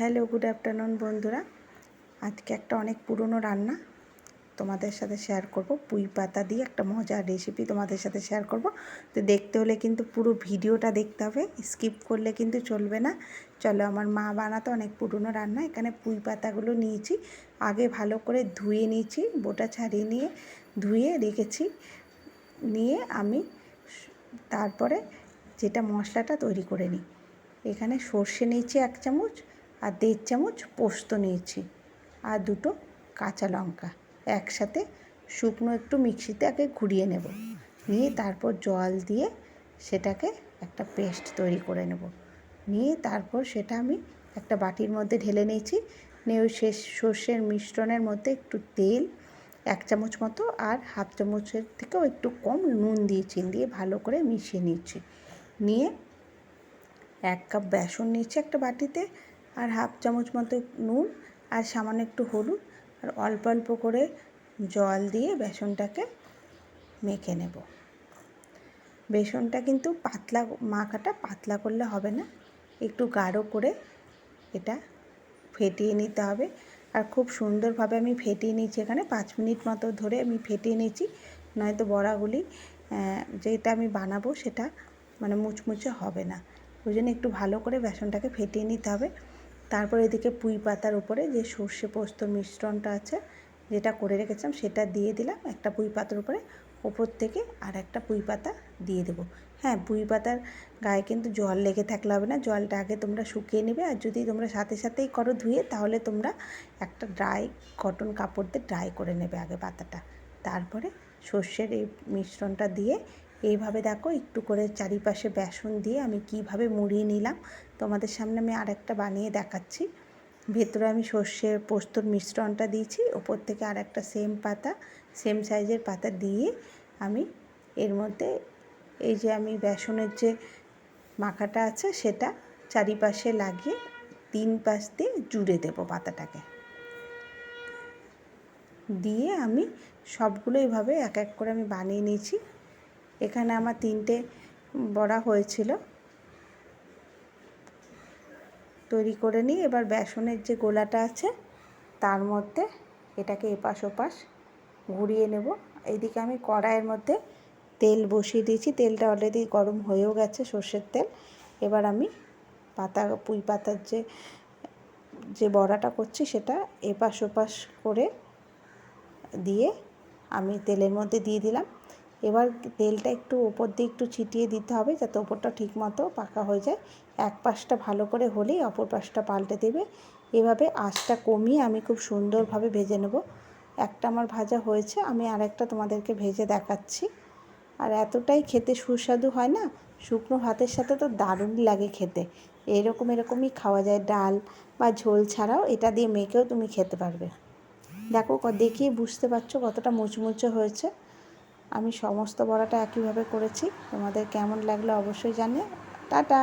Hello good afternoon বন্ধুরা। আজকে একটা অনেক পুরনো রান্না। তোমাদের সাথে শেয়ার করব। পুঁই পাতা দিয়ে একটা মজার রেসিপি তোমাদের সাথে শেয়ার করব। তো দেখতে হলে কিন্তু পুরো ভিডিওটা দেখতে হবে। স্কিপ করলে কিন্তু চলবে না। চলো, আমার মা বানাতো অনেক পুরনো রান্না। এখানে পুঁই পাতাগুলো নিয়েছি। আগে ভালো করে ধুয়ে নিয়েছি, বোটা ছাড়িয়ে নিয়ে ধুয়ে রেখেছি। নিয়ে আমি তারপরে যেটা মশলাটা তৈরি করে নিই। এখানে সর্ষে নিয়েছি এক চামচ আর দেড় চামচ পোস্ত নিয়েছি আর দুটো কাঁচা লঙ্কা। একসাথে শুকনো একটু মিক্সিতে আগে ঘুরিয়ে নেব। নিয়ে তারপর জল দিয়ে সেটাকে একটা পেস্ট তৈরি করে নেব। নিয়ে তারপর সেটা আমি একটা বাটির মধ্যে ঢেলে নিয়েছি। নিয়ে ওই শেষ সর্ষের মিশ্রণের মধ্যে একটু তেল, এক চামচ মতো আর হাফ চামচের থেকেও একটু কম নুন দিয়েছি দিয়ে ভালো করে মিশিয়ে নিচ্ছি নিয়ে এক কাপ বেসন নিচ্ছি একটা বাটিতে। আর হাফ চামচ মতো নুন আর সামান্য একটু হলুদ আর অল্প অল্প করে জল দিয়ে বেসনটাকে মেখে নেব। বেসনটা কিন্তু পাতলা মাখাটা পাতলা করলে হবে না, একটু গাঢ় করে এটা ফেটিয়ে নিতে হবে। আর খুব সুন্দরভাবে আমি ফেটিয়ে নিয়েছি এখানে, পাঁচ মিনিট মতো ধরে আমি ফেটিয়ে নিয়েছি, নয়তো বড়াগুলি যেটা আমি বানাবো সেটা মানে মুচমুচে হবে না। ওই জন্য একটু ভালো করে বেসনটাকে ফেটিয়ে নিতে হবে। তারপর এদিকে পুঁই পাতার উপরে যে সর্ষে পোস্তর মিশ্রণটা আছে, যেটা করে রেখেছিলাম, সেটা দিয়ে দিলাম একটা পুঁই পাতার উপরে। ওপর থেকে আর একটা পুঁই পাতা দিয়ে দেবো। হ্যাঁ পুঁই পাতার গায়ে কিন্তু জল লেগে থাকলে হবে না, জলটা আগে তোমরা শুকিয়ে নেবে আর যদি তোমরা সাথে সাথেই করো ধুয়ে, তাহলে তোমরা একটা ড্রাই কটন কাপড় দিয়ে ড্রাই করে নেবে আগে পাতাটা। তারপরে সর্ষের এই মিশ্রণটা দিয়ে এইভাবে দেখো, একটু করে চারিপাশে বেসন দিয়ে আমি কীভাবে মুড়িয়ে নিলাম, তোমাদের সামনে আমি আরেকটা বানিয়ে দেখাচ্ছি। ভেতরে আমি সর্ষের পোস্তর মিশ্রণটা দিয়েছি, ওপর থেকে আর একটা সেম পাতা সেম সাইজের পাতা দিয়ে আমি এর মধ্যে এই যে আমি বেসনের যে মাখাটা আছে, সেটা চারিপাশে লাগিয়ে তিন পাশ দিয়ে জুড়ে দেবো পাতাটাকে। দিয়ে আমি সবগুলো এইভাবে এক এক করে আমি বানিয়ে নিয়েছি। এখানে আমার তিনটে বড়া হয়েছিল। তৈরি করে নিই। এবার বেসনের যে গোলাটা আছে, তার মধ্যে এটাকে এপাশ ওপাশ ঘুরিয়ে নেব। এইদিকে আমি কড়াইয়ের মধ্যে তেল বসিয়ে দিয়েছি। তেলটা অলরেডি গরম হয়েও গেছে, সর্ষের তেল। এবার আমি পাতা, পুঁই পাতার যে যে বড়াটা করছি, সেটা এপাশ ওপাশ করে দিয়ে আমি তেলের মধ্যে দিয়ে দিলাম। এবার তেলটা একটু ওপর দিয়ে একটু ছিটিয়ে দিতে হবে যাতে ওপরটা ঠিক মতো পাকা হয়ে যায়। এক পাশটা ভালো করে হলেই অপর পাশটা পাল্টে দেবে। এভাবে আঁচটা কমিয়ে আমি খুব সুন্দরভাবে ভেজে নেব। একটা আমার ভাজা হয়েছে, আমি আরেকটা তোমাদেরকে ভেজে দেখাচ্ছি। আর এতটাই খেতে সুস্বাদু হয় না, শুকনো ভাতের সাথে তো দারুণ লাগে খেতে। এরকম এরকমই খাওয়া যায় ডাল বা ঝোল ছাড়াও, এটা দিয়ে মেখেও তুমি খেতে পারবে। দেখো দেখিয়ে বুঝতে পারছ কতটা মুচমুচে হয়েছে। আমি সমস্ত বড়াটা একইভাবে করেছি। তোমাদের কেমন লাগল অবশ্যই জানে টাটা!